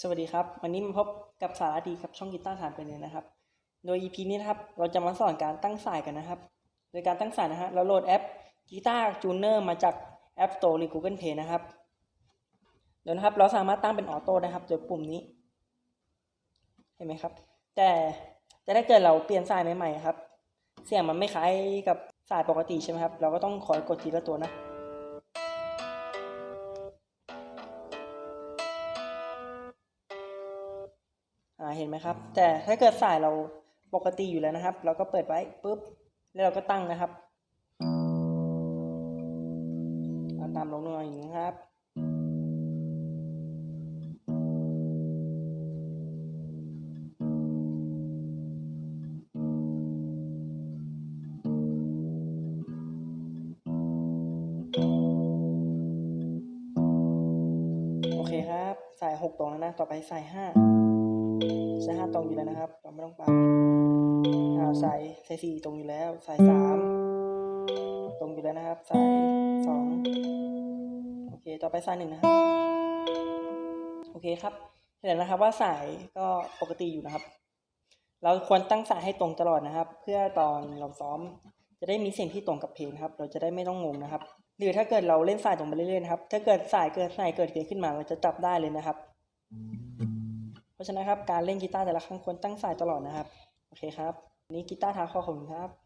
สวัสดีครับ วันนี้มาพบกับสาระดีกับช่องกีตาร์ฐานไปเลยนะครับ โดย EP นี้นะครับ เราจะมาสอนการตั้งสายกันนะครับ โดยการตั้งสายนะฮะเราโหลดแอปกีตาร์จูเนอร์มาจาก App Store หรือ Google Play นะครับเดี๋ยวนะครับเราสามารถตั้งเป็นออโต้นะครับโดยปุ่มนี้ เห็นไหมครับ แต่แต่ถ้าเกิดเราเปลี่ยนสายใหม่ๆครับ เสียงมันไม่คล้ายกับสายปกติใช่ไหมครับ เราก็ต้องคอยกดทีละตัวนะ เห็นไหมครับ แต่ถ้าเกิดสายเราปกติอยู่แล้วนะครับ เราก็เปิดไว้ปุ๊บ แล้วเราก็ตั้งนะครับเอาตามลงหน่อย่างนี้ครับโอเคครับ สายหกตรงแล้วนะ ต่อไปสายห้า สายห้าตรงอยู่แล้วนะครับ เราไม่ต้องปรับสายสายสี่ตรงอยู่แล้วสายสามตรงอยู่แล้วนะครับสายสองโอเค ต่อไปสายหนึ่งนะครับ โอเคครับ เห็นแล้วนะครับว่าสายก็ปกติอยู่นะครับ เราควรตั้งสายให้ตรงตลอดนะครับ เพื่อตอนเราซ้อม จะได้มีเสียงที่ตรงกับเพลงครับ เราจะได้ไม่ต้องงงนะครับ หรือถ้าเกิดเราเล่นสายตรงไปเรื่อยๆครับ ถ้าเกิดสายเกิดสายเกิดเพลงขึ้นมา เราจะจับได้เลยนะครับ ราะฉะนั้นครับการเล่นกีตาร์แต่ละครั้งควรตั้งสายตลอดนะครับ โอเคครับ นี้กีตาร์ทาคอของผมครับ